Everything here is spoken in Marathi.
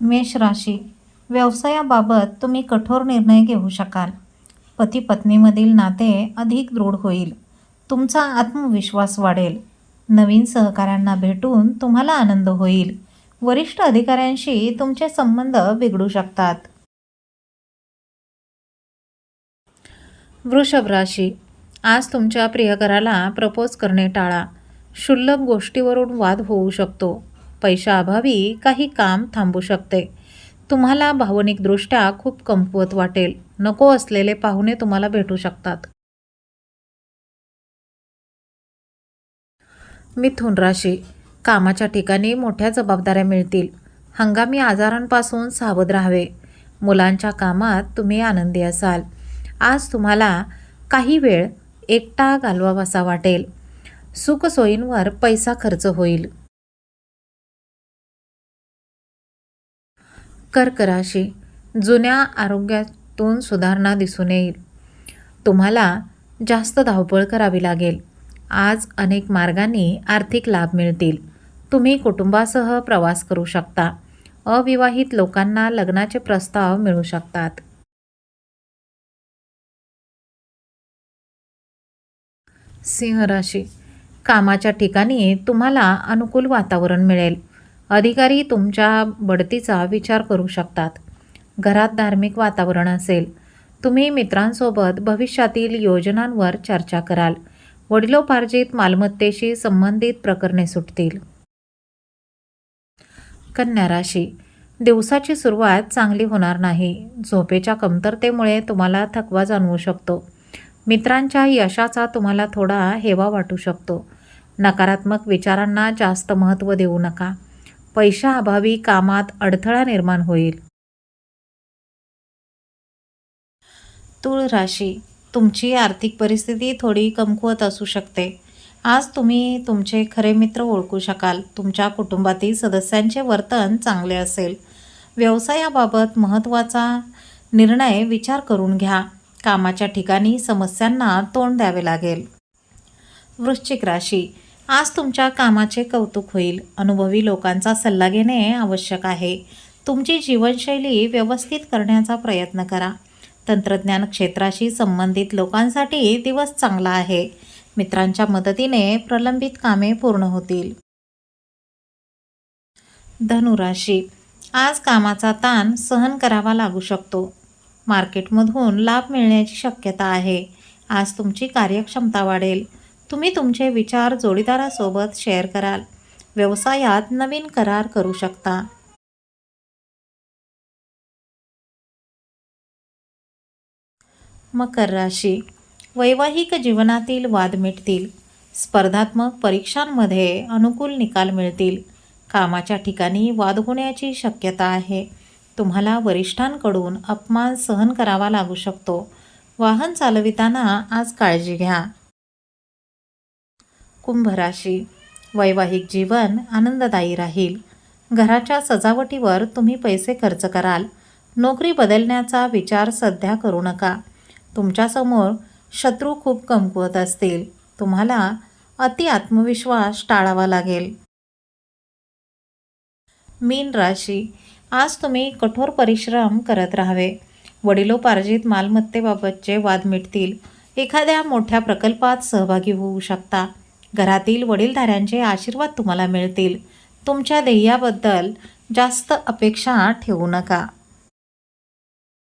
मेष राशी. व्यवसायाबाबत तुम्ही कठोर निर्णय घेऊ शकाल. पती पत्नीमधील नाते अधिक दृढ होईल. तुमचा आत्मविश्वास वाढेल. नवीन सहकाऱ्यांना भेटून तुम्हाला आनंद होईल. वरिष्ठ अधिकाऱ्यांशी तुमचे संबंध बिघडू शकतात. वृषभ राशी. आज तुमच्या प्रियकराला प्रपोज करणे टाळा. क्षुल्लक गोष्टीवरून वाद होऊ शकतो. पैशाअभावी काही काम थांबू शकते. तुम्हाला भावनिकदृष्ट्या खूप कमकुवत वाटेल. नको असलेले पाहुणे तुम्हाला भेटू शकतात. मिथुन राशी. कामाच्या ठिकाणी मोठ्या जबाबदाऱ्या मिळतील. हंगामी आजारांपासून सावध राहावे. मुलांच्या कामात तुम्ही आनंदी असाल. आज तुम्हाला काही वेळ एकटा घालवावासा वाटेल. सुखसोयींवर पैसा खर्च होईल. कर्कराशी जुन्या आरोग्यातून सुधारणा दिसून येईल. तुम्हाला जास्त धावपळ करावी लागेल. आज अनेक मार्गांनी आर्थिक लाभ मिळतील. तुम्ही कुटुंबासह प्रवास करू शकता. अविवाहित लोकांना लग्नाचे प्रस्ताव मिळू शकतात. सिंह राशी. कामाच्या ठिकाणी तुम्हाला अनुकूल वातावरण मिळेल. अधिकारी तुमच्या बढतीचा विचार करू शकतात. घरात धार्मिक वातावरण असेल. तुम्ही मित्रांसोबत भविष्यातील योजनांवर चर्चा कराल. वडिलोपार्जित मालमत्तेशी संबंधित प्रकरणे सुटतील. कन्या राशी. दिवसाची सुरुवात चांगली होणार नाही. झोपेच्या कमतरतेमुळे तुम्हाला थकवा जाणवू शकतो. मित्रांच्या यशाचा तुम्हाला थोडा हेवा वाटू शकतो. नकारात्मक विचारांना जास्त महत्त्व देऊ नका. पैशाअभावी कामात अडथळा निर्माण होईल. तुळ राशी. तुमची आर्थिक परिस्थिती थोडी कमकुवत असू शकते. आज तुम्ही तुमचे खरे मित्र ओळखू शकाल. तुमच्या कुटुंबातील सदस्यांचे वर्तन चांगले असेल. व्यवसायाबाबत महत्त्वाचा निर्णय विचार करून घ्या. कामाच्या ठिकाणी समस्यांना तोंड द्यावे लागेल. वृश्चिक राशी. आज तुमच्या कामाचे कौतुक होईल. अनुभवी लोकांचा सल्ला घेणे आवश्यक आहे. तुमची जीवनशैली व्यवस्थित करण्याचा प्रयत्न करा. तंत्रज्ञान क्षेत्राशी संबंधित लोकांसाठी दिवस चांगला आहे. मित्रांच्या मदतीने प्रलंबित कामे पूर्ण होतील. धनुराशी. आज कामाचा ताण सहन करावा लागू शकतो. मार्केटमधून लाभ मिळण्याची शक्यता आहे. आज तुमची कार्यक्षमता वाढेल. तुम्ही तुमचे विचार जोडीदारासोबत शेअर कराल. व्यवसायात नवीन करार करू शकता. मकर राशी. वैवाहिक जीवनातील वाद मिटतील. स्पर्धात्मक परीक्षांमध्ये अनुकूल निकाल मिळतील. कामाच्या ठिकाणी वाद होण्याची शक्यता आहे. तुम्हाला वरिष्ठांकडून अपमान सहन करावा लागू शकतो. वाहन चालविताना आज काळजी घ्या. कुंभ राशी वैवाहिक जीवन आनंददायी राहील. घराच्या सजावटीवर तुम्ही पैसे खर्च कराल. नोकरी बदलण्याचा विचार सध्या करू नका. तुमच्यासमोर शत्रू खूप कमकुवत असतील. तुम्हाला अति आत्मविश्वास टाळावा लागेल. मीन राशी. आज तुम्ही कठोर परिश्रम करत राहावे. वडिलोपार्जित मालमत्तेबाबतचे वाद मिटतील. एखाद्या मोठ्या प्रकल्पात सहभागी होऊ शकता. घरातील वडीलधाऱ्यांचे आशीर्वाद तुम्हाला मिळतील. तुमच्या ध्येयाबद्दल जास्त अपेक्षा ठेवू नका.